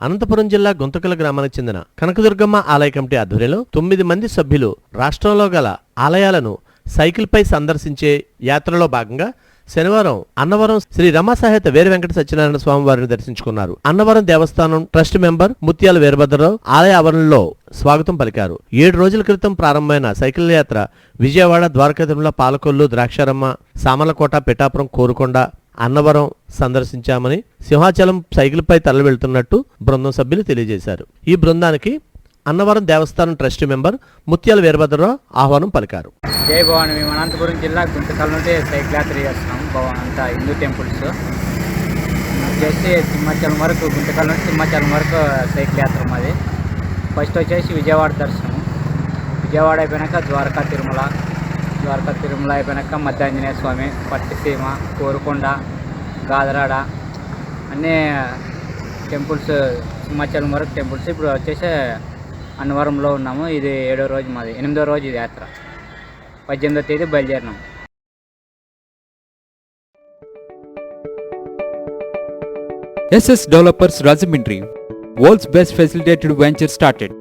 అనంతపురం జిల్లా గుంతకల గ్రామానికి చెందిన కనకదుర్గమ్మ ఆలయ కమిటీ ఆధ్వర్యంలో తొమ్మిది మంది సభ్యులు రాష్ట్రంలో గల ఆలయాలను సైకిల్పై సందర్శించే యాత్రలో భాగంగా శనివారం అన్నవరం శ్రీ రమాసాహిత వీర వెంకట సత్యనారాయణ స్వామి వారిని దర్శించుకున్నారు. అన్నవరం దేవస్థానం ట్రస్ట్ మెంబర్ ముత్యాల వీరభద్రరావు ఆలయ ఆవరణలో స్వాగతం పలికారు. ఏడు రోజుల క్రితం ప్రారంభమైన సైకిల్ యాత్ర విజయవాడ ద్వారకా తిరుమల పాలకొల్లు ద్రాక్షారమ్మ సామలకోట పిఠాపురం కోరుకొండ అన్నవరం సందర్శించామని సింహాచలం సైకిల్పై తరలి వెళ్తున్నట్టు బృందం సభ్యులు తెలియజేశారు. ఈ బృందానికి అన్నవరం దేవస్థానం ట్రస్ట్ మెంబర్ ముత్యాల వీరభద్రరావు ఆహ్వానం పలికారు. జై భవాని మేము అనంతపురం జిల్లా గుంటకల్ నుండి సైకిల్ యాత్ర చేస్తున్నాం. భవన్ అంతా హిందూ టెంపుల్స్. వచ్చేసి సింహాచలం వరకు గుంటకల్ నుండి సింహాచలం వరకు సైకిల్ యాత్ర మాది. ఫస్ట్ వచ్చేసి విజయవాడ దర్శనం. విజయవాడ అయిపోయాక ద్వారకా తిరుమల. ద్వారకా తిరుమల అయిపోయాక మధ్యాంజనేయ స్వామి పట్టిసీమ కోరుకొండ గాదరాడ అన్నీ టెంపుల్స్ సింహాచలం వరకు టెంపుల్స్. ఇప్పుడు వచ్చేసి అన్నవరంలో ఉన్నాము. ఇది ఏడో రోజు మాది ఎనిమిదో రోజు ఇది యాత్ర. పద్దెనిమిదో తేదీ బయలుదేరినాం. SS developers Rajahmundry world's best facilitated venture started.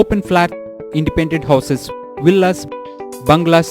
Open flat independent houses villas, bungalows,